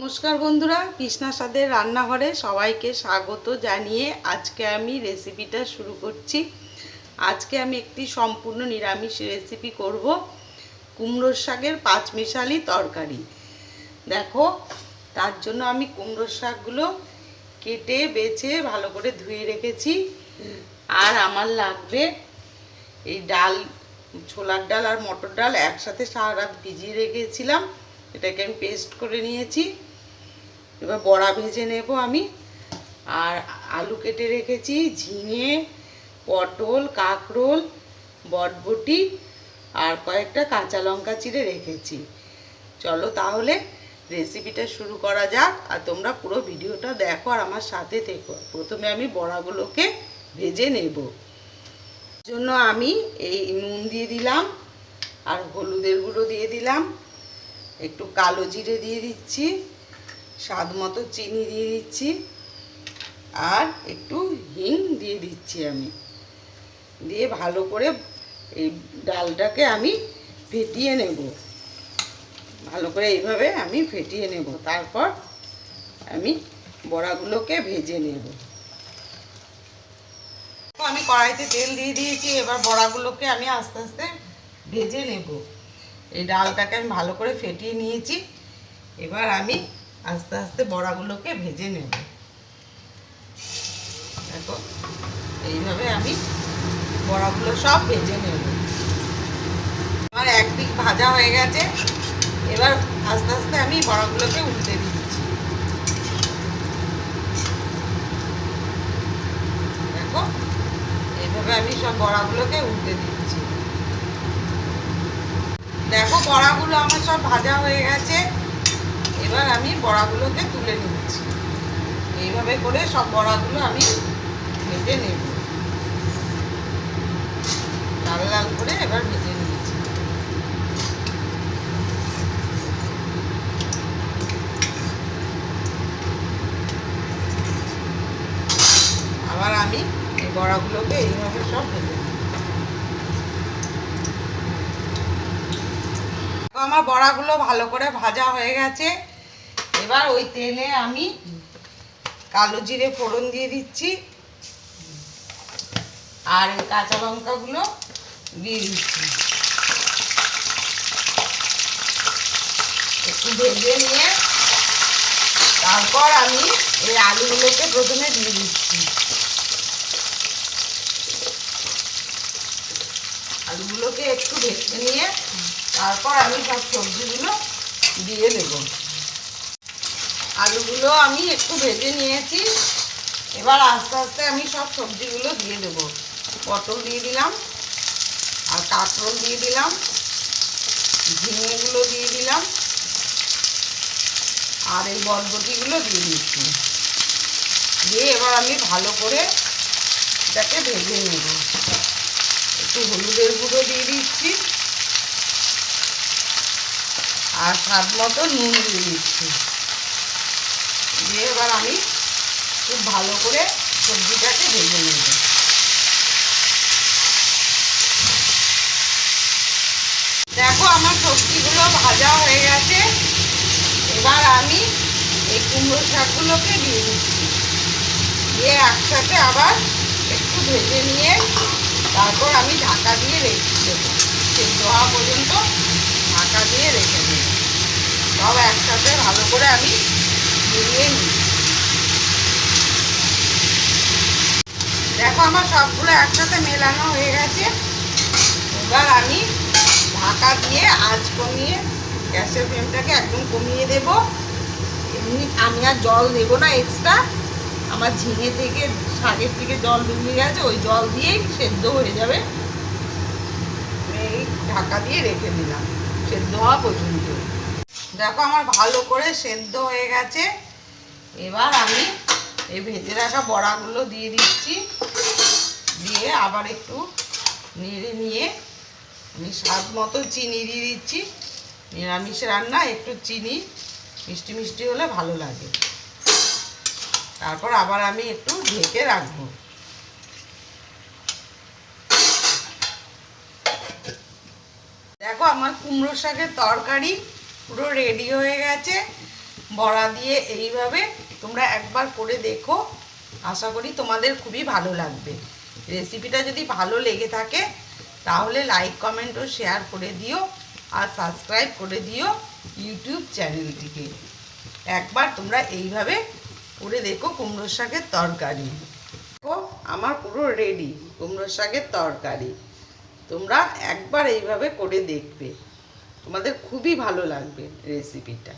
নমস্কার বন্ধুরা, কৃষ্ণা স্বাদের রান্নাঘরে সবাইকে স্বাগত জানিয়ে আজকে আমি রেসিপিটা শুরু করছি। আজকে আমি একটি সম্পূর্ণ নিরামিষ রেসিপি করব কুমড়োর শাকের পাঁচমিশালি তরকারি। দেখো, তার জন্য আমি কুমড়োর শাকগুলো কেটে, বেছে, ভালো করে ধুয়ে রেখেছি। আর আমার লাগবে এই ডাল, ছোলার ডাল আর মটর ডাল একসাথে সারা রাত ভিজিয়ে রেখেছিলাম। এটাকে আমি পেস্ট করে নিয়েছি। এবার বড়া ভেজে নেব আমি। আর আলু কেটে রেখেছি, ঝিঙে, পটল, কাঁকরোল, বটবটি আর কয়েকটা কাঁচা লঙ্কা চিড়ে রেখেছি। চলো তাহলে রেসিপিটা শুরু করা যাক আর তোমরা পুরো ভিডিওটা দেখো আর আমার সাথে থেকো। প্রথমে আমি বড়াগুলোকে ভেজে নেব। জন্য আমি এই নুন দিয়ে দিলাম আর হলুদের গুঁড়ো দিয়ে দিলাম। একটু কালো জিরে দিয়ে দিচ্ছি। স্বাদ মতো চিনি দিয়ে দিচ্ছি। আর একটু হিং দিয়ে দিচ্ছি আমি। দিয়ে ভালো করে এই ডালটাকে আমি ফেটিয়ে নেব। ভালো করে এইভাবে আমি ফেটিয়ে নেব। তারপর আমি বড়াগুলোকে ভেজে নেব। আমি কড়াইতে তেল দিয়ে দিয়েছি। এবার বড়াগুলোকে আমি আস্তে আস্তে ভেজে নেব। এই ডালটাকে আমি ভালো করে ফেটিয়ে নিয়েছি। এবার আমি আস্তে আস্তে বড়াগুলোকে ভেজে নেব। দেখো, এইভাবে আমি বড়াগুলো সব ভেজে নেব। আমার একদিক ভাজা হয়ে গেছে। এবার আস্তে আস্তে আমি বড়াগুলোকে উল্টে দিচ্ছি। দেখো, এইভাবে আমি সব বড়াগুলোকে উল্টে দিচ্ছি। দেখো, বড়াগুলো আমার সব ভাজা হয়ে গেছে। এবার আমি বড়াগুলোকে তুলে নিচ্ছি। এইভাবে করে সব বড়াগুলো আমি ভেজে নেব। লাল লাল করে এবার ভেজে নিয়েছি আবার আমি এই বড়াগুলোকে এইভাবে সব ভেজে আমার বড়াগুলো ভালো করে ভাজা হয়ে গেছে। এবার ওই তেলে আমি কালো জিরে ফোড়ন দিয়ে দিচ্ছি। আর ওই কাঁচা লঙ্কাগুলো দিয়ে দিচ্ছি। একটু ভেজে নিয়ে তারপর আমি এই আলুগুলোকে প্রথমে দিয়ে দিচ্ছি। আলুগুলোকে একটু ভেজে নিয়ে তারপর আমি সব সবজিগুলো দিয়ে দেব। আলুগুলো আমি একটু ভেজে নিয়েছি। এবার আস্তে আস্তে আমি সব সবজিগুলো দিয়ে দেব। পটল দিয়ে দিলাম, আর কাঁকরোল দিয়ে দিলাম, ঝিঙেগুলো দিয়ে দিলাম, আর এই বরবটিগুলো দিয়ে দিচ্ছি। দিয়ে এবার আমি ভালো করে এটাকে ভেজে নেব। একটু হলুদের গুঁড়ো দিয়ে দিচ্ছি, আর স্বাদ মতো নুন দিয়ে দিচ্ছি। দিয়ে এবার আমি খুব ভালো করে সবজিটাকে ভেজে নেব। দেখো আমার সবজিগুলো ভাজা হয়ে গেছে। এবার আমি এই কুমড়ো শাকগুলোকে দিয়ে দিচ্ছি। দিয়ে একসাথে আবার একটু ভেজে নিয়ে তারপর আমি ঢাকা দিয়ে রেখে দেবো। সেদ্ধ হওয়া পর্যন্ত ঢাকা দিয়ে রেখে দেবো। সব একসাথে ভালো করে আমি দেখো আমার সবগুলো একসাথে মেলানো হয়ে গেছে। এবার আমি ঢাকা দিয়ে আঁচ কমিয়ে গ্যাসের ফ্লেমটাকে একদম কমিয়ে দেব। এমনি আমি আর জল দেব না এক্সট্রা আমার ঝিঙে থেকে শাকের থেকে জল বেরিয়ে গেছে, ওই জল দিয়েই সেদ্ধ হয়ে যাবে। এই ঢাকা দিয়ে রেখে দিলাম। সেদ্ধ হওয়া পর্যন্ত। দেখো আমার ভালো করে সেদ্ধ হয়ে গেছে। এবার আমি এই ভেজে রাখা বড়াগুলো দিয়ে দিচ্ছি। দিয়ে আবার একটু নেড়ে নিয়ে আমি স্বাদ মতো চিনি দিয়ে দিচ্ছি। নিরামিষ রান্না, একটু চিনি, মিষ্টি মিষ্টি হলে ভালো লাগে। তারপর আবার আমি একটু ঢেকে রাখব। দেখো আমার কুমড়ো শাকের তরকারি পুরো রেডি হয়ে গেছে। বড়া দিয়ে এইভাবে তোমরা একবার করে দেখো। আশা করি তোমাদের খুবই ভালো লাগবে। রেসিপিটা যদি ভালো লেগে থাকে, তাহলে লাইক কমেন্ট ও শেয়ার করে দিও আর সাবস্ক্রাইব করে দিও ইউটিউব চ্যানেলটিকে একবার তোমরা এইভাবে করে দেখো কুমড়োর শাকের তরকারি। দেখো, আমার পুরো রেডি কুমড়োর শাকের তরকারি। তোমরা একবার এইভাবে করে দেখবে। তোমাদের খুবই ভালো লাগবে রেসিপিটা